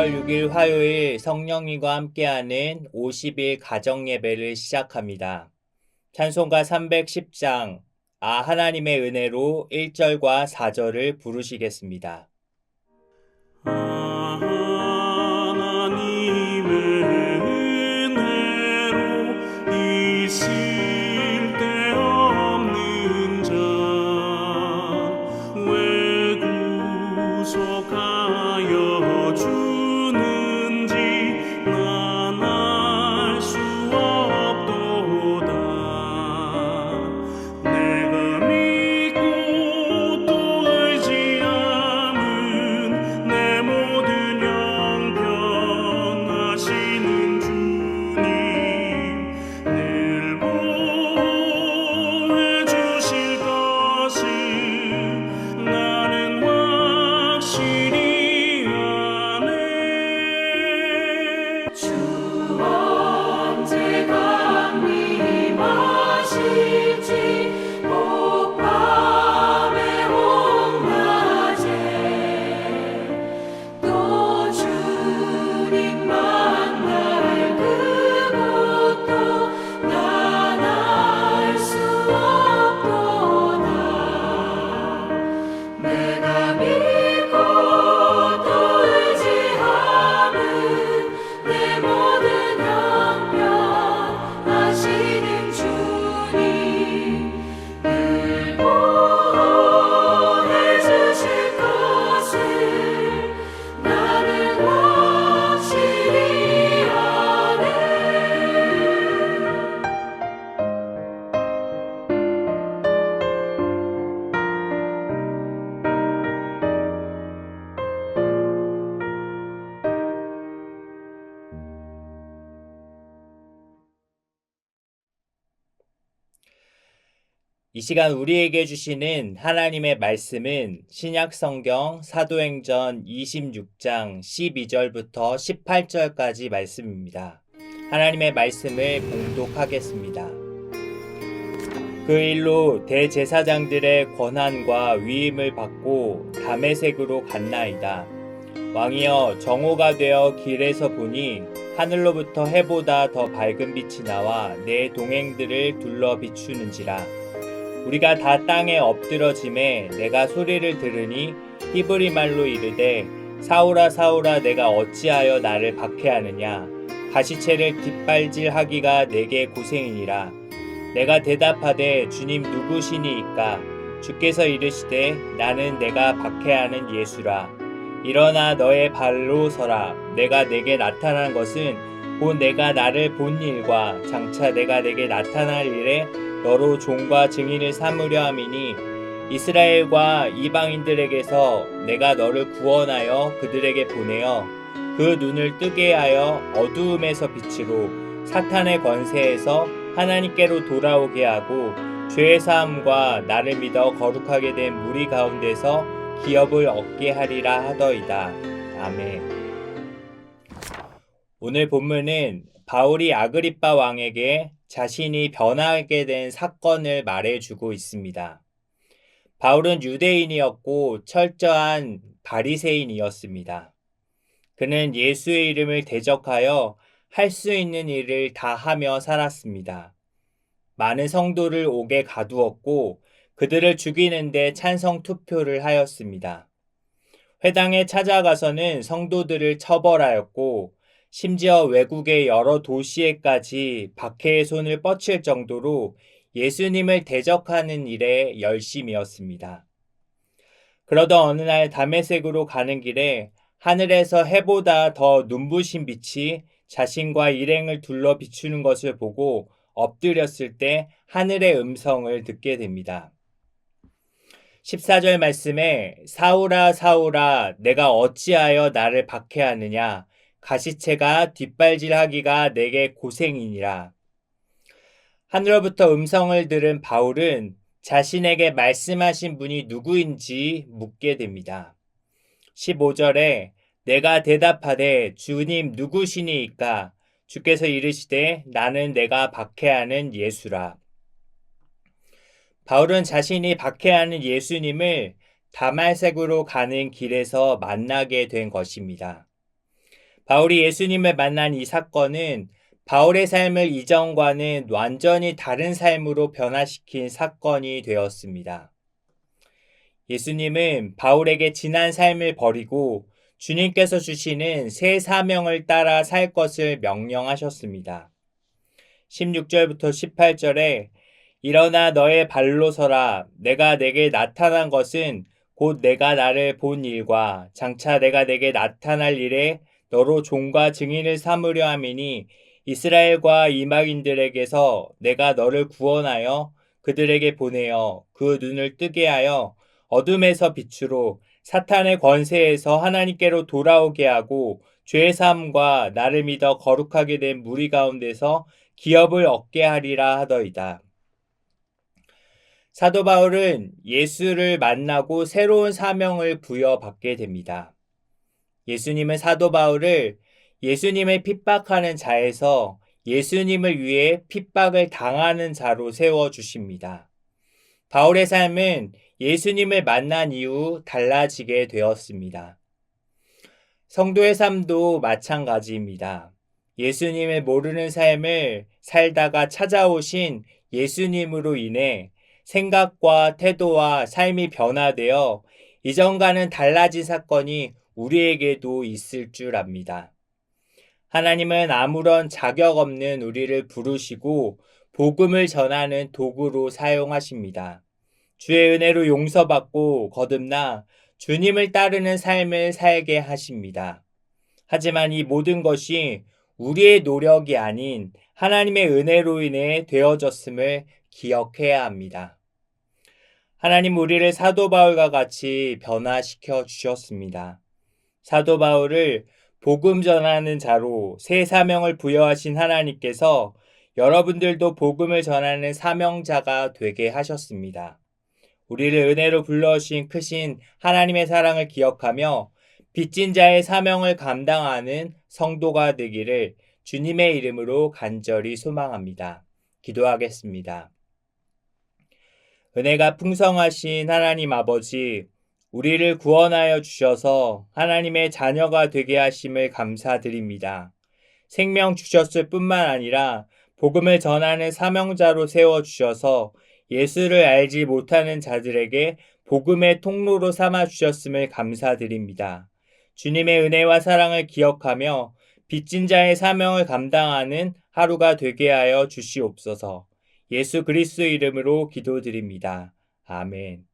2월 6일 화요일 성령님과 함께하는 50일 가정 예배를 시작합니다. 찬송가 310장 아 하나님의 은혜로 1절과 4절을 부르시겠습니다. 하 이 시간 우리에게 주시는 하나님의 말씀은 신약 성경 사도행전 26장 12절부터 18절까지 말씀입니다. 하나님의 말씀을 봉독하겠습니다. 그 일로 대제사장들의 권한과 위임을 받고 담에색으로 갔나이다. 왕이여 정오가 되어 길에서 보니 하늘로부터 해보다 더 밝은 빛이 나와 내 동행들을 둘러 비추는지라. 우리가 다 땅에 엎드러짐에 내가 소리를 들으니 히브리 말로 이르되 사울아 사울아 내가 어찌하여 나를 박해하느냐? 가시채를 뒷발질하기가 내게 고생이니라. 내가 대답하되 주님 누구시니이까? 주께서 이르시되 나는 내가 박해하는 예수라. 일어나 너의 발로 서라. 내가 내게 나타난 것은 곧 내가 나를 본 일과 장차 내가 내게 나타날 일에 너로 종과 증인을 삼으려 함이니 이스라엘과 이방인들에게서 내가 너를 구원하여 그들에게 보내어 그 눈을 뜨게 하여 어두움에서 빛으로 사탄의 권세에서 하나님께로 돌아오게 하고 죄의 사함과 나를 믿어 거룩하게 된 무리 가운데서 기업을 얻게 하리라 하더이다. 아멘. 오늘 본문은 바울이 아그리빠 왕에게 자신이 변하게 된 사건을 말해주고 있습니다. 바울은 유대인이었고 철저한 바리새인이었습니다. 그는 예수의 이름을 대적하여 할 수 있는 일을 다 하며 살았습니다. 많은 성도를 옥에 가두었고 그들을 죽이는데 찬성 투표를 하였습니다. 회당에 찾아가서는 성도들을 처벌하였고 심지어 외국의 여러 도시에까지 박해의 손을 뻗칠 정도로 예수님을 대적하는 일에 열심이었습니다. 그러던 어느 날 담에색으로 가는 길에 하늘에서 해보다 더 눈부신 빛이 자신과 일행을 둘러 비추는 것을 보고 엎드렸을 때 하늘의 음성을 듣게 됩니다. 14절 말씀에 사울아 사울아 내가 어찌하여 나를 박해하느냐 가시채가 뒷발질하기가 내게 고생이니라. 하늘로부터 음성을 들은 바울은 자신에게 말씀하신 분이 누구인지 묻게 됩니다. 15절에 내가 대답하되 주님 누구시니이까 주께서 이르시되 나는 내가 박해하는 예수라. 바울은 자신이 박해하는 예수님을 다말색으로 가는 길에서 만나게 된 것입니다. 바울이 예수님을 만난 이 사건은 바울의 삶을 이전과는 완전히 다른 삶으로 변화시킨 사건이 되었습니다. 예수님은 바울에게 지난 삶을 버리고 주님께서 주시는 새 사명을 따라 살 것을 명령하셨습니다. 16절부터 18절에 일어나 너의 발로 서라. 내가 내게 나타난 것은 곧 내가 나를 본 일과 장차 내가 내게 나타날 일에 너로 종과 증인을 삼으려 함이니 이스라엘과 이방인들에게서 내가 너를 구원하여 그들에게 보내어 그 눈을 뜨게 하여 어둠에서 빛으로 사탄의 권세에서 하나님께로 돌아오게 하고 죄 사함과 나를 믿어 거룩하게 된 무리 가운데서 기업을 얻게 하리라 하더이다. 사도 바울은 예수를 만나고 새로운 사명을 부여받게 됩니다. 예수님은 사도 바울을 예수님을 핍박하는 자에서 예수님을 위해 핍박을 당하는 자로 세워 주십니다. 바울의 삶은 예수님을 만난 이후 달라지게 되었습니다. 성도의 삶도 마찬가지입니다. 예수님을 모르는 삶을 살다가 찾아오신 예수님으로 인해 생각과 태도와 삶이 변화되어 이전과는 달라진 사건이 우리에게도 있을 줄 압니다. 하나님은 아무런 자격 없는 우리를 부르시고 복음을 전하는 도구로 사용하십니다. 주의 은혜로 용서받고 거듭나 주님을 따르는 삶을 살게 하십니다. 하지만 이 모든 것이 우리의 노력이 아닌 하나님의 은혜로 인해 되어졌음을 기억해야 합니다. 하나님 우리를 사도 바울과 같이 변화시켜 주셨습니다. 사도 바울을 복음 전하는 자로 새 사명을 부여하신 하나님께서 여러분들도 복음을 전하는 사명자가 되게 하셨습니다. 우리를 은혜로 불러주신 크신 하나님의 사랑을 기억하며 빚진 자의 사명을 감당하는 성도가 되기를 주님의 이름으로 간절히 소망합니다. 기도하겠습니다. 은혜가 풍성하신 하나님 아버지, 우리를 구원하여 주셔서 하나님의 자녀가 되게 하심을 감사드립니다. 생명 주셨을 뿐만 아니라 복음을 전하는 사명자로 세워 주셔서 예수를 알지 못하는 자들에게 복음의 통로로 삼아 주셨음을 감사드립니다. 주님의 은혜와 사랑을 기억하며 빚진 자의 사명을 감당하는 하루가 되게 하여 주시옵소서. 예수 그리스도 이름으로 기도드립니다. 아멘.